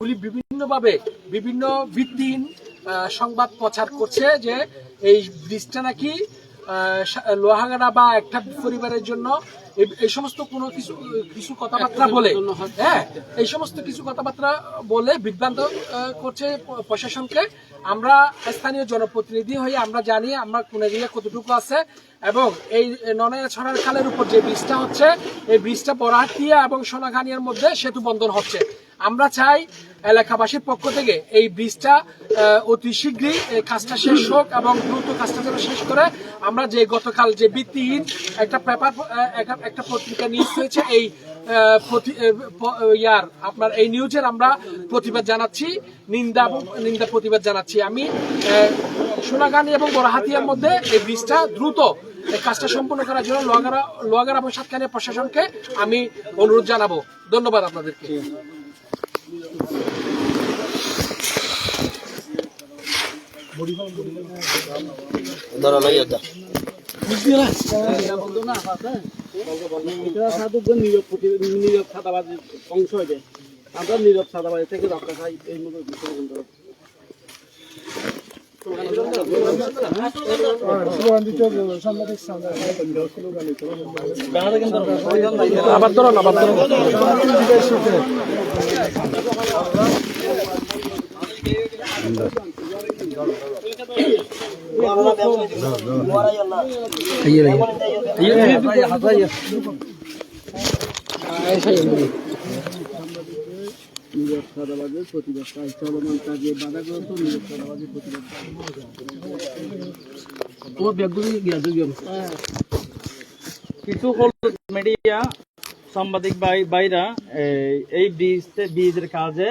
গুলি বিভিন্নভাবে বিভিন্ন ভিত্তিহীন সংবাদ প্রচার করছে যে এই ব্রিজটা নাকি লোহাগাড়া বা একটা পরিবারের জন্য এই- এই সমস্ত কোনো কিছু কিছু কথাবার্তা বলে। হ্যাঁ। এই সমস্ত কিছু কথাবার্তা বলে বিভ্রান্ত করছে প্রশাসনকে। আমরা স্থানীয় জনপ্রতিনিধি হয়ে আমরা জানি আমরা কোন এরিয়া কতটুকু আছে এবং এই ননায়া ছড়ার খালের উপর যে ব্রিজটা হচ্ছে এই ব্রিজটা বরাহাটিয়া এবং সোনাঘানিয়ার মধ্যে সেতু বন্ধন হচ্ছে। আমরা চাই এলাকাবাসীর পক্ষ থেকে এই ব্রিজটা অতি শীঘ্রই কাজটা শেষ হোক এবং দ্রুত কাজটা যেন শেষ করে। আমরা যে গতকাল যে ভিত্তিহীন একটা পেপার একটা- পত্রিকা নিউজ হয়েছে, এই ইয়ার, আপনার এই নিউজের আমরা প্রতিবাদ জানাচ্ছি, নিন্দা নিন্দা প্রতিবাদ জানাচ্ছি আমি। সোনাগানি এবং বড়হাতিয়ার মধ্যে এই ব্রিজটা দ্রুত এই কাজটা সম্পূর্ণ করার জন্য লোহাগাড়া লোহাগাড়া এবং সাতখানিয়া প্রশাসনকে আমি অনুরোধ জানাব। ধন্যবাদ আপনাদেরকে। ধরো লই সাধুদের নীরব প্রতি- নীরব ছাতাবাজি অংশ হয়ে আমরা নীরব ছাতাবাজি থেকে রক্ষা খাই এই মতো আবার ধরুন আবার ধরুন ব্যাগগুলি কিছু হলুদ মিডিয়া সাংবাদিক ভাইরা এই- ব্রিজ ব্রিজের কাজে